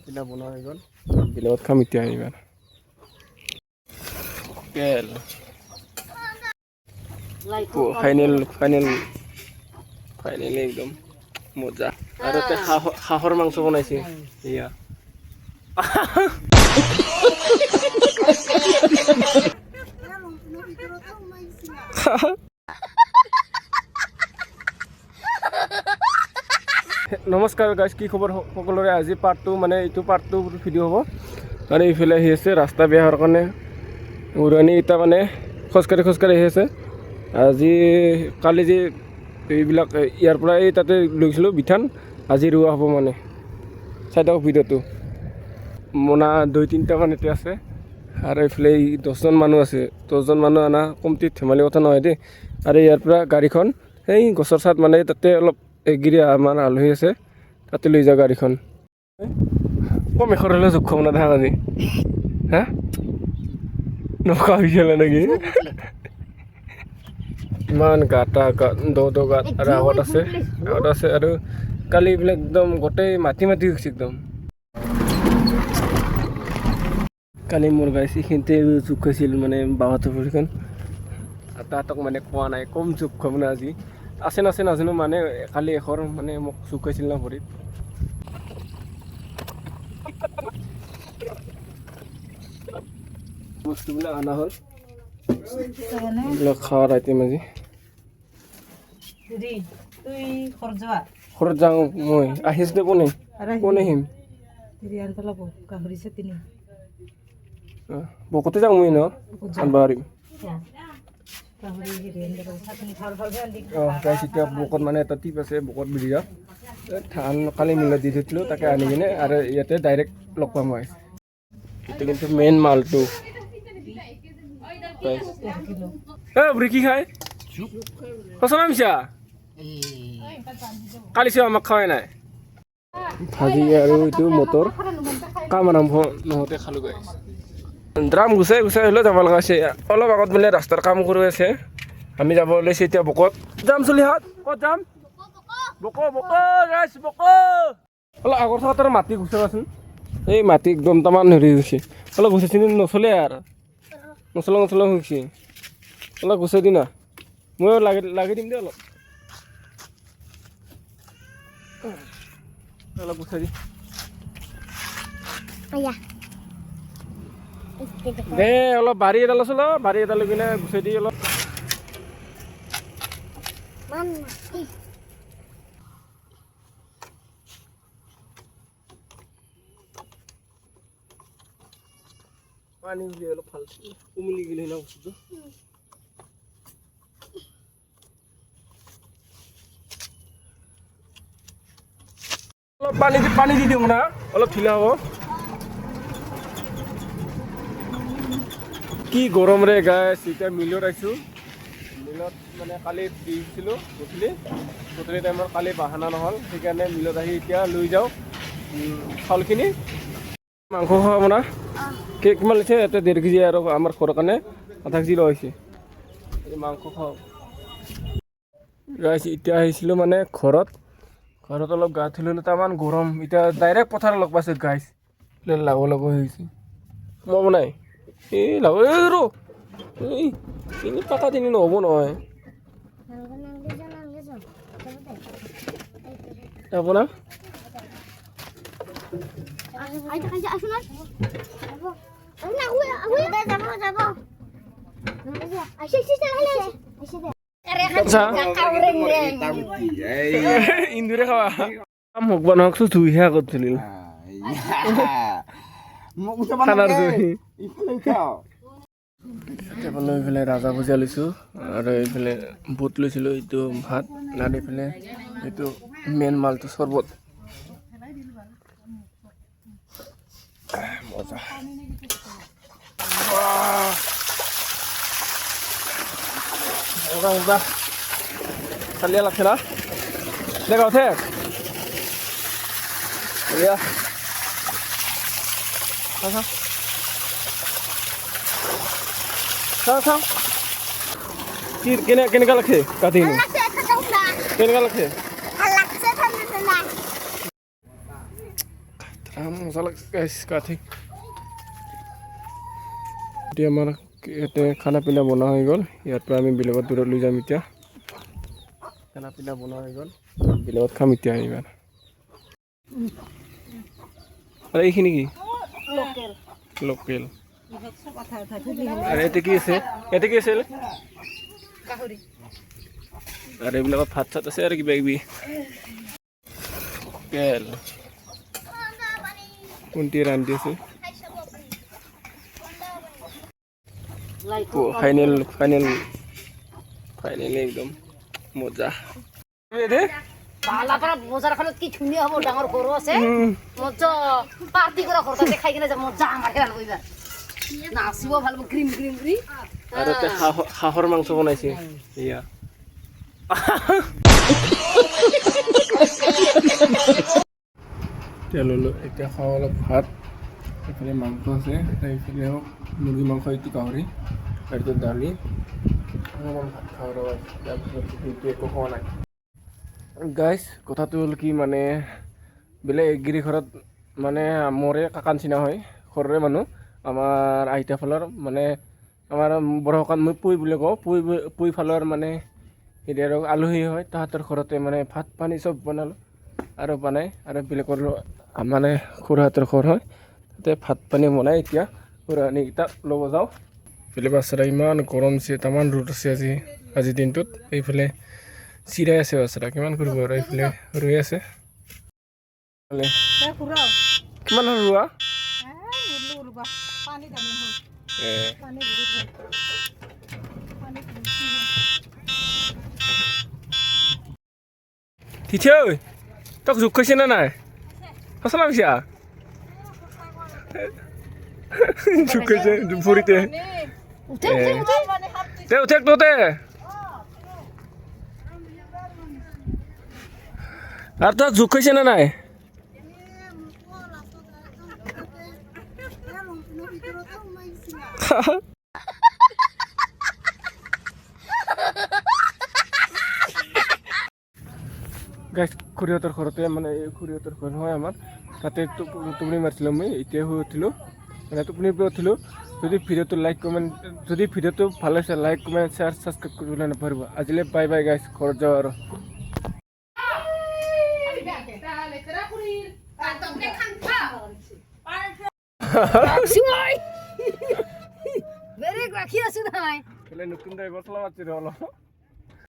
পিঠা বনোৱা হৈ গ'ল বেলেগত খাম এতিয়া এইবাৰ তেল ফাইনেল ফাইনেল ফাইনেলি একদম মজা আৰু তাতে হাঁহ- হাঁহৰ মাংস বনাইছে এয়া নমস্কাৰ গাইজ কি খবৰ সকলোৰে? আজি পাৰ্ট টু মানে এইটো পাৰ্ট টু ভিডিঅ' হ'ব। আৰু এইফালে আহি আছে ৰাস্তা বেয়া হোৱাৰ কাৰণে। উৰণি ইটা মানে খোজকাঢ়ি খোজকাঢ়ি আহি আছে। আজি কালি যে এইবিলাক ইয়াৰ পৰা এই তাতে লৈছিলোঁ বিধান। আজি ৰোৱা হ'ব মানে। চাই থাকক ভিডিঅ'টো। মোনা দুই তিনিটামান এতিয়া আছে। আৰু এইফালে এই দহজন মানুহ আছে। দহজন মানুহ অনা কমতি ধেমালি কথা নহয় দেই। আৰু ইয়াৰ পৰা গাড়ীখন সেই গছৰ ছাট মানে তাতে অলপ এগিৰি আমাৰ আলহী আছে, তাতে লৈ যাওঁ গাড়ীখন। কম এশৰ হ'লে জোখ খাব নাথাকা আজি। হা? নখা হৈছিলে নেকি? ইমান গাটা গাত, দ দ গাত, আৰু আগত আছে আগত আছে, আৰু কালি এইবিলাক একদম গোটেই মাটি মাটি গৈছে একদম। কালি মোৰ গাইছে এইখিনিতে জোক খাইছিল মানে বাহঁতৰ ভৰিখন। তাহাঁতক মানে কোৱা নাই, কম জোক খাব না আজি। আছে নাছে নাজানো মানে কালি এশৰ মানে মোক জোক খাইছিল না ভৰিত। বস্তুবিলাক অনা হ'ল। এইবিলাক খোৱাৰ আইটেম আজি। ঘৰত যাওঁ মই। আহিছোঁ দে কোনে? কোনে আহিম? বকতে যাওঁ মই ন? আনবা পাৰিম। এতিয়া বকত মানে এটা টিপ আছে বকত বিৰিয়া ধান কালি মিলত দি থৈছিলোঁ তাকে আনি কিনে আৰু ইয়াতে ডাইৰেক্ট লগ পাম মই। এইটো কিন্তু মেইন মালটো। গাইছ এ বুঢ়ী কি খাই সঁচা মিছা কালি চিও আমাক খোৱাই নাই। ভাজি আৰু এইটো মটৰ। কাম আৰম্ভ নহওঁতে খালোঁ গাইছ ড্ৰাম গুচাই গুচাই হ'লেও যাব লগা হৈছে। অলপ আগত বোলে ৰাস্তাৰ কাম কৰি আছে। আমি যাব ওলাইছোঁ এতিয়া বকত। যাম চলিহাত ক'ত যাম? বক বক গাইছ বক। অলপ আগৰ থকাত মাটি গুচাবাচোন। এই মাটি একদম তামান হেৰি হৈছে অলপ গুচাইছি নচলে আৰু। মছলা মছলা হৈছে অলপ গুচাই দি না ময়ো লাগি লাগি দিম দে অলপ। অলপ গুচাই দি। দে অলপ বাৰী এডাল আছে অলপ বাৰী এডাল লৈ কিনে গুচাই দি অলপ। পানী দি অলপ ভালো উমলি গ'লে বস্তুটো। অলপ পানী পানী দি দিওঁ না, অলপ ঢিলা হ'ব। কি গৰম ৰে গাইছ এতিয়া মিলত আহিছোঁ মিলত মানে কালি দিছিলোঁ গধূলি। গধূলি টাইমত কালি বাহানা নহ'ল সেইকাৰণে মিলত আহি এতিয়া লৈ যাওঁ। চাউলখিনি মাংস খাব না কে কিমান লৈছে ইয়াতে ডেৰ কেজি আৰু আমাৰ ঘৰৰ কাৰণে আধা কেজি লোৱা হৈছে। মাংস খাওঁ। গাইছ এতিয়া আহিছিলোঁ মানে ঘৰত। ঘৰত অলপ গা ধুলোঁ তামান গৰম। এতিয়া ডাইৰেক্ট পথাৰত লগ পাইছোঁ গাইছ লাগ লাগ হৈছে মই নাই এই লাগ এই ৰ এই তিনি পাতা তিনি নহ'ব নহয় যাব না আচ্ছা ইন্দুৰে খাৱা মোক বনাওকচোন জুইহে আগত ধৰিল খানাৰ জুই। এতিয়া লৈ পেলাই ৰাজা ভুজিয়া লৈছোঁ আৰু এইফালে বুট লৈছিলোঁ এইটো ভাত আৰু এইফালে এইটো মেইন মালটো চৰ্বত। মজা। মজা মজা। চালিয়া লাগছে না? দেখা উঠে। চা চা কি কেনে কেনেকুৱা লাগছে কাটি কিনে কেনেকুৱা লাগছে মজা লাগছে গাইছ কাঠি এতিয়া আমাৰ ইয়াতে খানা পিনা বনোৱা হৈ গ'ল ইয়াৰ পৰা আমি বেলেগত দূৰত লৈ যাম এতিয়া খানা পিনা বনোৱা হৈ গ'ল বেলেগত খাম এতিয়া এইবাৰ আৰু এইখিনি কি লোকেল। লোকেল। আৰু ইয়াতে কি আছে? ইয়াতে কি আছিল গাহৰি আৰু এইবিলাকত ভাত চাত আছে আৰু কিবা কিবি। লোকেল। কোনটি ৰান্ধি আছে? ফাইনেল ফাইনেল ফাইনেল একদম মজা। কি ধুনীয়া হ'ব ডাঙৰ ঘৰো আছে। মজা পাৰ্টি কৰা ঘৰ তাতে খাই কিনে যাব মজা আমাৰ খেলা কৰিবা নাচিব ভালো হ'ব ক্ৰীম ক্ৰীম কৰি আৰু হাঁহৰ মাংস বনাইছে। এয়া। এতিয়া ল'লোঁ এতিয়া খাওঁ অলপ ভাত। এইফালে মাংস আছে এইফালে মুৰ্গী মাংস এইটো গাহৰি এইটো দালি। অলপমান ভাত খাওঁ ৰ'বা তাৰপিছত কিন্তু একো খোৱা নাই। গাইজ কথাটো হ'ল কি মানে বেলেগ একগিৰি ঘৰত মানে মোৰে কাকা নিচিনা হয় সৰুৰে মানুহ। আমাৰ আইতা ফালৰ মানে আমাৰ ভাষাত মই পুই বুলি কওঁ পুই পুই ফালৰ মানে হেৰি আৰু আলহী হয় তাহাঁতৰ ঘৰতে মানে ভাত পানী চব বনালোঁ আৰু বনাই আৰু বেলেগৰ মানে খুৰাহঁতৰ ঘৰ হয় তাতে ভাত পানী বনাই এতিয়া খুৰানীকেইটা ল'ব যাওঁ। এইফালে বাচ্ছাৰা ইমান গৰম দিছে তামান ৰ'দ আছে আজি আজিৰ দিনটোত। এইফালে চিৰাই আছে বাচ্ছাৰা কিমান কৰিব আৰু এইফালে? ৰৈ আছে। কিমান হ'ল ৰোৱা? ঠিঠে ঐ তক জোক খাইছে নে নাই? সঁচা লাগিছা জোক খাইছে ভৰিতে উঠে এ। উঠে। উঠে তে উঠে আৰু তক জোক খাইছে নে নাই? গাইছ খুৰীহঁতৰ ঘৰতে মানে এই খুৰীহঁতৰ ঘৰ হয় আমাৰ তাতে টোপনি মাৰিছিলোঁ মই এতিয়া শুই উঠিলোঁ মানে টোপনিৰ পৰা উঠিলোঁ যদি ভিডিঅ'টো লাইক কমেণ্ট যদি ভিডিঅ'টো ভালো লাগিছে লাইক কমেণ্ট শ্বেয়াৰ ছাবস্ক্ৰাইব কৰিবলৈ নাপাহৰিব আজিলৈ বাই বাই গাইছ ঘৰত যাওঁ আৰু বেলেগ ৰাখি নাই নহয় নতুন ড্ৰাইভাৰ চলাব অলপ